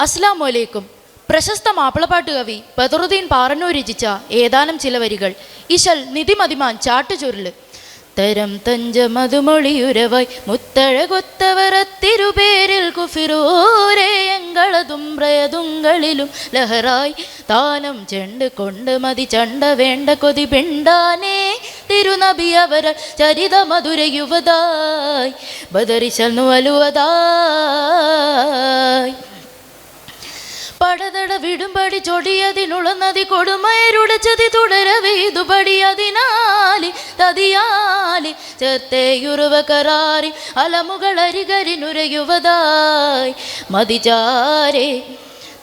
അസ്ലാം വലൈക്കും പ്രശസ്ത മാപ്പിളപ്പാട്ട് കവി ബദറുദ്ദീൻ പാറന്നൂർ രചിച്ച ഏതാനും ചില വരികൾ. ഇശൽ നിധിമതിമാൻ ചാട്ടുചുരുൾ തരം തഞ്ച കുഫിറൂരേ എങ്കളതും പ്രയതുങ്കളിലും ലഹറായി താനം ചെണ്ട് കൊണ്ട് മതി ചണ്ട വേണ്ട കൊതി പിണ്ടാനേ തിരുനബി അവര ചരിത മധുര യുവതായി. ബദറിശൽ വലുവതായി പടതട വിടുംപടി ചൊടിയതിനുള്ള നദി കൊടുമയരുടെ ചതി തുടരവേ അതിനാലി തതിയാലി ചേർത്തേയുറുവ കരാറി അലമുകളരികരിനുരയുവതായി മതിചാരേ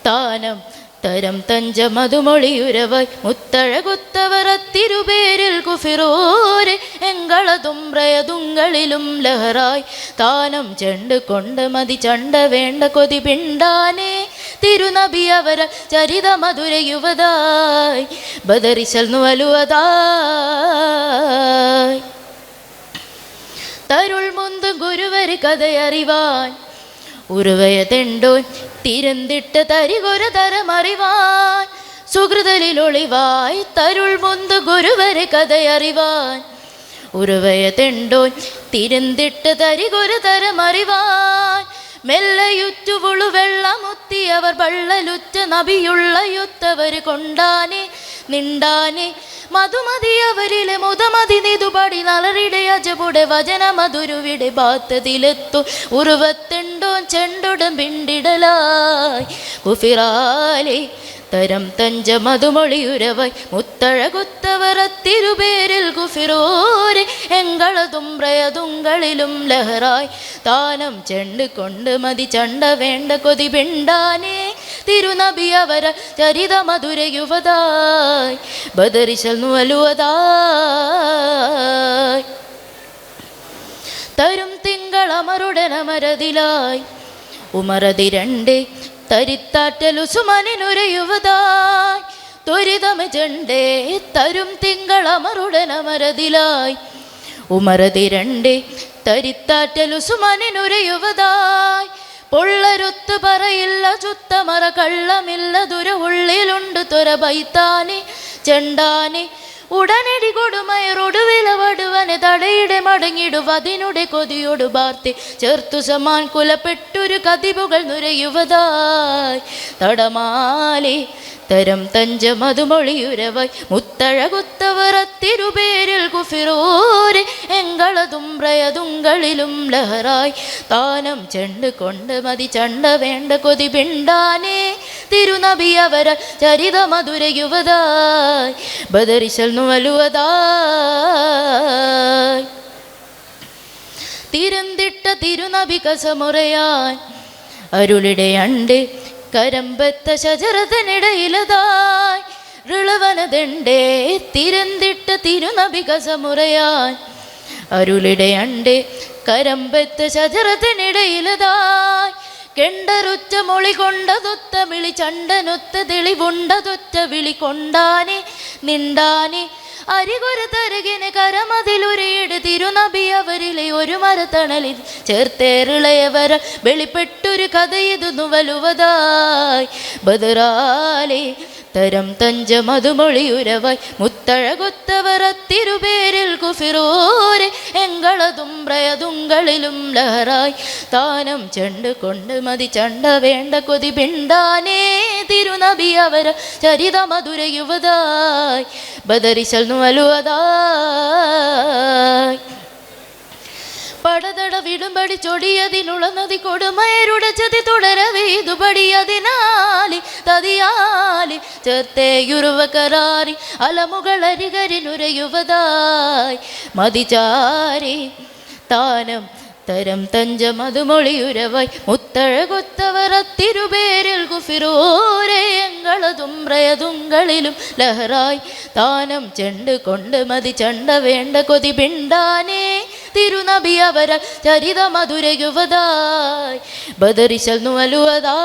താനം തരം തഞ്ച മധുമൊഴിയുരവായി മുത്തഴകുത്തവരത്തിരുപേരിൽ കുഫിറോരെ എങ്കളതും പ്രയതുങ്കളിലും ലഹറായി. താനം ചെണ്ട് കൊണ്ട് മതി ചണ്ട വേണ്ട കൊതി പിണ്ടാനേ തിരുനബി അവര ചരിത മധുര യുവതായി ബദറിശൽ വലുവതായി തരുൾ മുന്ത് ഗുരുവര് കഥയറിവാൻ ഉരുവയതെണ്ടോ തിരന്തിട്ട് തരികൊര തരമറിവാൻ സുഹൃതലിലൊളിവായി തരുൾ മുന്ത് ഗുരുവര് കഥയറിവാൻ ഉരുവയതെണ്ടോ തിരന്തിട്ട് തരികൊര തരമറിവാൻ മെല്ലയുറ്റുവുളു വെള്ളമുത്തിയവർ വള്ളലുറ്റ നബിയുള്ള യുത്തവർ കൊണ്ടാനെ നിണ്ടാനെ. മധുമതിയവരിലെ മുതമതി നിതുപടി നളറിടെ അജപുടെ വചന മധുരുവിടെ ബാത്തതിലെത്തു. ഉരുവത്തുണ്ടോ ചെണ്ടുടം പിണ്ടിടലായി. കുഫിറാലെ തരം തഞ്ച മധുമൊഴിയുരവായി മുത്തഴകുത്തവറത്തിരുപേരിൽ കുഫിറോരെ എങ്കളതും പ്രയതുങ്കളിലും ലഹറായി താനം ചെണ്ട് കൊണ്ട് മതി ചണ്ട വേണ്ട കൊതി പിണ്ടാനേ തിരുനബി അവര ചരിത മധുരയുവതായി ബദറിശൽ നുവലുവതായി തരും തിങ്കളമരുടനമരതിലായി ഉമറതി രണ്ട് തരിത്താറ്റലുസുമനുരയുവതായി ത്വരിതമ ചണ്ടേ തരും തിങ്കളമരുടനമരതിലായി ഉമറതി രണ്ട് തരിത്താറ്റലുസുമനുരയുവതായി പൊള്ളരുത്ത് പറയില്ല ചുത്തമറ കള്ളമില്ല ദുര ഉള്ളിലുണ്ട് തുര ബൈത്താനെ ചെണ്ടാനെ. ഉടനടി കൊടുമയറൊടുവില വടുവനെ തടയുടെ മടങ്ങിടുവതിനുടെ കൊതിയോട് ബാർത്തി ചേർത്തു സമാൻ കുലപ്പെട്ടൊരു കതിപുകൾ നുരയുവതായി. തടമാലി തരം തഞ്ച മതുമൊഴിയുരവായി മുത്തഴ മുത്തഴകുത്തവറത്തിരുപേരിൽ കുഫിറോരെ എങ്കളതും പ്രയതുങ്കളിലും ലഹറായി. താനം ചെണ്ട് കൊണ്ട് മതി ചണ്ട വേണ്ട കൊതി പിണ്ടാനേ തിരുനബി അവര ചരിത മധുര യുവതായി ബദരിശൽ വലുവതായി. തിരുന്തിട്ട തിരുനബി കസമുറയാൻ അരുളിടയണ്ട് കരമ്പത്ത ശചരതനിടയിലതായി ഋളവനതെണ്ടേ തിരുന്തിട്ട തിരുനബി കസമുറയാൻ അരുളിടയണ്ട് കരമ്പത്ത ശജറത്തിനിടയിലതായി കെണ്ടരുച്ച മൊളി കൊണ്ടതൊത്ത വിളി ചണ്ടനൊത്ത തെളിവുണ്ടതൊറ്റ വിളി കൊണ്ടാനെ നിണ്ടാനെ അരികൊരു തരകിന് കരമതിലൊരേട് തിരുനബി അവരിലെ ഒരു മരത്തണലിൽ ചേർത്തേറിളയവര വെളിപ്പെട്ടൊരു കഥയിതു നുവലുവതായി ബദറാലെ തരം തഞ്ച മധുമൊഴിയുരവായി മുത്തഴകൊത്തവരത്തിരുപേരിൽ കുഫിറോരെ എങ്കളതും പ്രയതുങ്കളിലും ലഹറായി. താനം ചെണ്ട് കൊണ്ട് മതി ചണ്ട വേണ്ട കൊതി പിണ്ടാനേ തിരുനബി അവര ചരിത മധുര യുവതായി. ബദരിശൽ നുവലുവതായി. പടതട വിടുംപടി ചൊടിയതിനുള്ള നദി കൊടുമയരുടെ ചതി തുടരവേ ഇതുപടി അതിനാലി തതിയാലി ചേർത്തേയുരുവ കരാറി അലമുകളരികരിനുരയുവതായി മതിചാരി താനം തരം തഞ്ച മതുമൊളിയുരവായി മുത്തഴകൊത്തവറത്തിരുപേരിൽ പ്രയതുങ്കളിലും ലഹറായി. താനം ചെണ്ട് കൊണ്ട് മതി ചണ്ട വേണ്ട കൊതി പിണ്ടാനേ തിരുനബി അവര ചരിത മധുര യുവതായി. ബദറിശൽ വലുവതായി